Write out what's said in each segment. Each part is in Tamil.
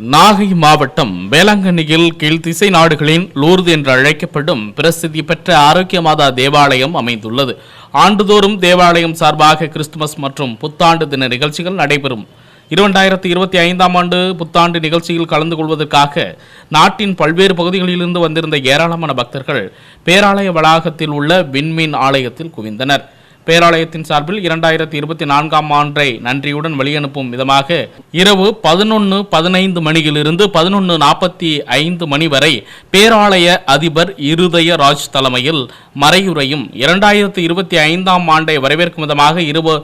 நாகை மாவட்டம் வேளாங்கண்ணியில் கீழ்த்திசை நாடுகளின் லூர்து என்று அழைக்கப்படும் பிரசித்தி பெற்ற ஆரோக்கிய மாதா தேவாலயம் அமைந்துள்ளது. ஆண்டுதோறும் தேவாலயம் சார்பாக கிறிஸ்துமஸ் மற்றும் புத்தாண்டு தின நிகழ்ச்சிகள் நடைபெறும். இரண்டாயிரத்தி இருபத்தி ஐந்தாம் ஆண்டு புத்தாண்டு நிகழ்ச்சியில் கலந்து கொள்வதற்காக நாட்டின் பல்வேறு பகுதிகளிலிருந்து வந்திருந்த ஏராளமான பக்தர்கள் பேராலய வளாகத்தில் உள்ள விண்மீன் ஆலயத்தில் குவிந்தனர். பேராலயத்தின் சார்பில் இரண்டாயிரத்தி இருபத்தி நான்காம் ஆண்டை நன்றியுடன் வெளியனுப்பும் விதமாக இரவு பதினொன்று பதினைந்து மணியிலிருந்து பதினொன்று நாற்பத்தி ஐந்து மணி வரை பேராலய அதிபர் இருதய ராஜ் தலைமையில் மறையுரையும் இரண்டாயிரத்தி இருபத்தி ஐந்தாம் ஆண்டை வரவேற்கும் விதமாக இரவு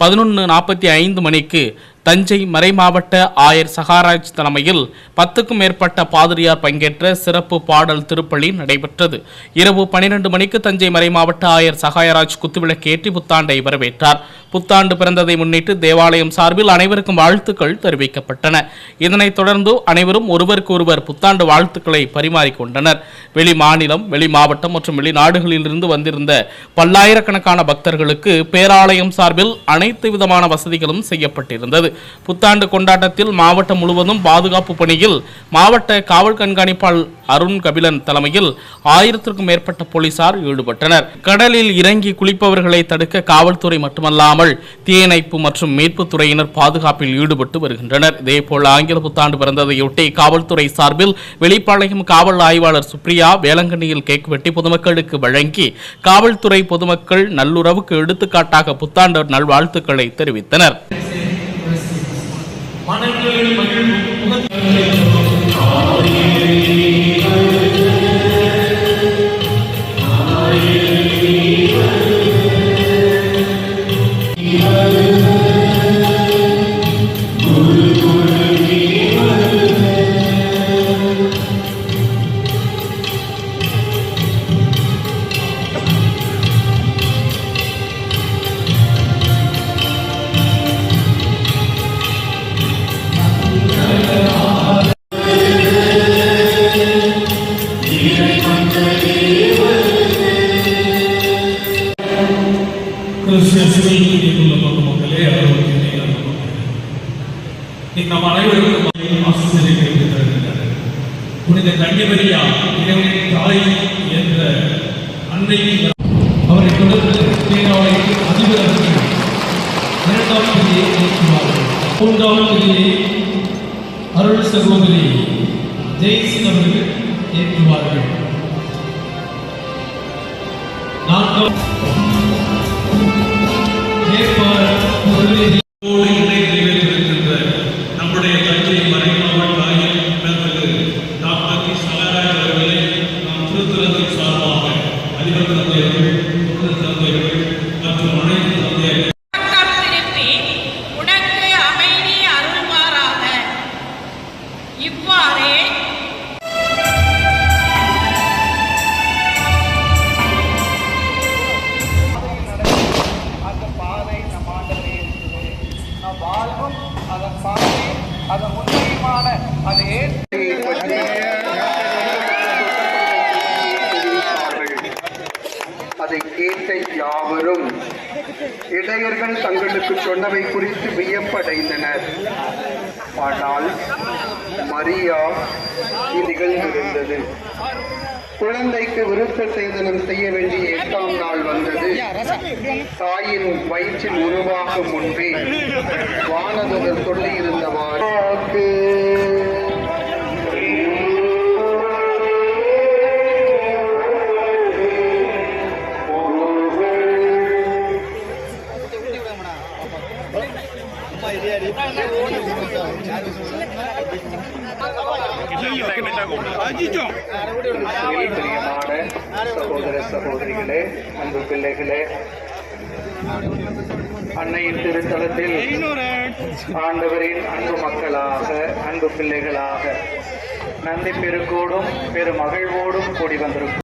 பதினொன்று நாற்பத்தி ஐந்து மணிக்கு தஞ்சை மறைமாவட்ட ஆயர் சகாராஜ் தலைமையில் பத்துக்கும் மேற்பட்ட பாதிரியார் பங்கேற்ற சிறப்பு பாடல் திருப்பலி நடைபெற்றது. இரவு பனிரெண்டு மணிக்கு தஞ்சை மறைமாவட்ட ஆயர் சகாயராஜ் குத்துவிளக்கேற்றி புத்தாண்டை வரவேற்றார். புத்தாண்டு பிறந்ததை முன்னிட்டு தேவாலயம் சார்பில் அனைவருக்கும் வாழ்த்துக்கள் தெரிவிக்கப்பட்டன. இதனைத் தொடர்ந்து அனைவரும் ஒருவருக்கு ஒருவர் புத்தாண்டு வாழ்த்துக்களை பரிமாறிக்கொண்டனர். வெளி மாநிலம் வெளி மாவட்டம் மற்றும் வெளிநாடுகளிலிருந்து வந்திருந்த பல்லாயிரக்கணக்கான பக்தர்களுக்கு பேராலயம் சார்பில் அனைத்து விதமான வசதிகளும் செய்யப்பட்டிருந்தது. புத்தாண்டு கொண்டாட்டத்தில் மாவட்டம் முழுவதும் பாதுகாப்பு பணியில் மாவட்ட காவல் கண்காணிப்பாளர் அருண் கபிலன் தலைமையில் ஆயிரத்திற்கும் மேற்பட்ட போலீசார் ஈடுபட்டனர். கடலில் இறங்கி குளிப்பவர்களை தடுக்க காவல்துறை மட்டுமல்லாமல் தீயணைப்பு மற்றும் மீட்புத் துறையினர் பாதுகாப்பில் ஈடுபட்டு வருகின்றனர். இதேபோல் ஆங்கில புத்தாண்டு பிறந்ததையொட்டி காவல்துறை சார்பில் வெளிப்பாளையம் காவல் ஆய்வாளர் சுப்ரியா வேளங்கண்ணியில் கேக் வெட்டி பொதுமக்களுக்கு வழங்கி காவல்துறை பொதுமக்கள் நல்லுறவுக்கு எடுத்துக்காட்டாக புத்தாண்டு நல்வாழ்த்துக்களை தெரிவித்தனர். இன்றைக்கு நம் அனைவருக்கும் ஆசிரியர்கள் புனித கன்னிமரியா இறைவனின் தாய் என்ற அன்னைக்கு அவரை தொடர்ந்து பேராலயத்தை அதிபர் இரண்டாம் பிரியை மூன்றாம் பிரியை அருள் சகோதரி ஜெய்சிங் அவர்கள் ஏற்றுவார்கள் நான்காம் வாழ்வும் அதன் பாதை அதன் உண்மையுமான அதை அதை கேட்ட யாவரும் இடையர்கள் தங்களுக்கு சொன்னவை குறித்து வியப்படைந்தனர். ஆனால் மரியா நிகழ்ந்திருந்தது. குழந்தைக்கு விருத்த சேதனம் செய்ய வேண்டிய எட்டாம் நாள் வந்தது. தாயின் வயிற்றில் உருவாகும் முன்பே வானதுதர் சொல்லியிருந்தவாறு. பிரியமான சகோதர சகோதரிகளே அன்பு பிள்ளைகளே அன்னையின் திருத்தலத்தில் ஆண்டவரின் அன்பு மக்களாக அன்பு பிள்ளைகளாக நந்தி பெருக்கோடும் பெருமகிழ்வோடும் கூடி வந்திருக்கும்